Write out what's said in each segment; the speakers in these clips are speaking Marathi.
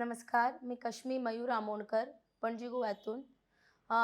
नमस्कार मी कश्मी मयूर आमोणकर पणजी गोव्यातून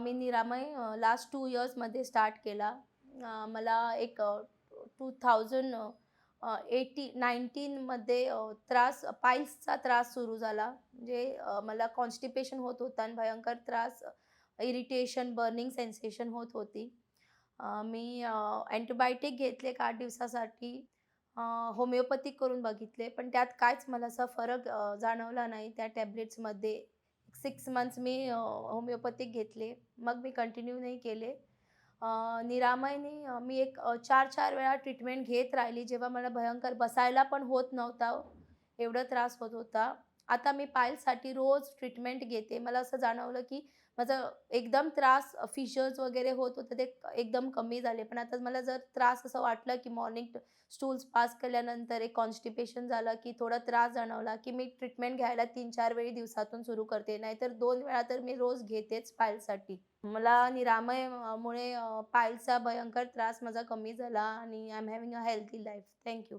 मी निरामय लास्ट टू इयर्समध्ये स्टार्ट केला. मला एक टू थाउजंड एटी नाईन्टीनमध्ये त्रास पाईल्सचा त्रास सुरू झाला. म्हणजे मला कॉन्स्टिपेशन होत होता आणि भयंकर त्रास इरिटेशन बर्निंग सेन्सेशन होत होती. मी अँटीबायोटिक घेतले एक आठ दिवसासाठी. होमिओपॅथिक करून बघितले पण त्यात काहीच मला असा फरक जाणवला नाही. त्या टॅबलेट्समध्ये सिक्स मंथ्स मी होमिओपॅथिक घेतले. मग मी कंटिन्यू नाही केले. निरामयने मी एक चार चार वेळा ट्रीटमेंट घेत राहिली. जेव्हा मला भयंकर बसायला पण होत नव्हता एवढा त्रास होत होता. आता मी पायलसाठी रोज ट्रीटमेंट घेते. मला असं जाणवलं की माझं एकदम त्रास फिशर्स वगैरे होत होतं ते एकदम कमी झाले. पण आता मला जर त्रास असं वाटलं की मॉर्निंग स्टूल्स पास केल्यानंतर एक कॉन्स्टिपेशन झालं की थोडा त्रास जाणवला की मी ट्रीटमेंट घ्यायला तीन चार वेळी दिवसातून सुरू करते. नाहीतर दोन वेळा तर मी रोज घेतेच पायलसाठी मला निरामय मुळे पायलचा भयंकर त्रास माझा कमी झाला आणि I am having a healthy life thank you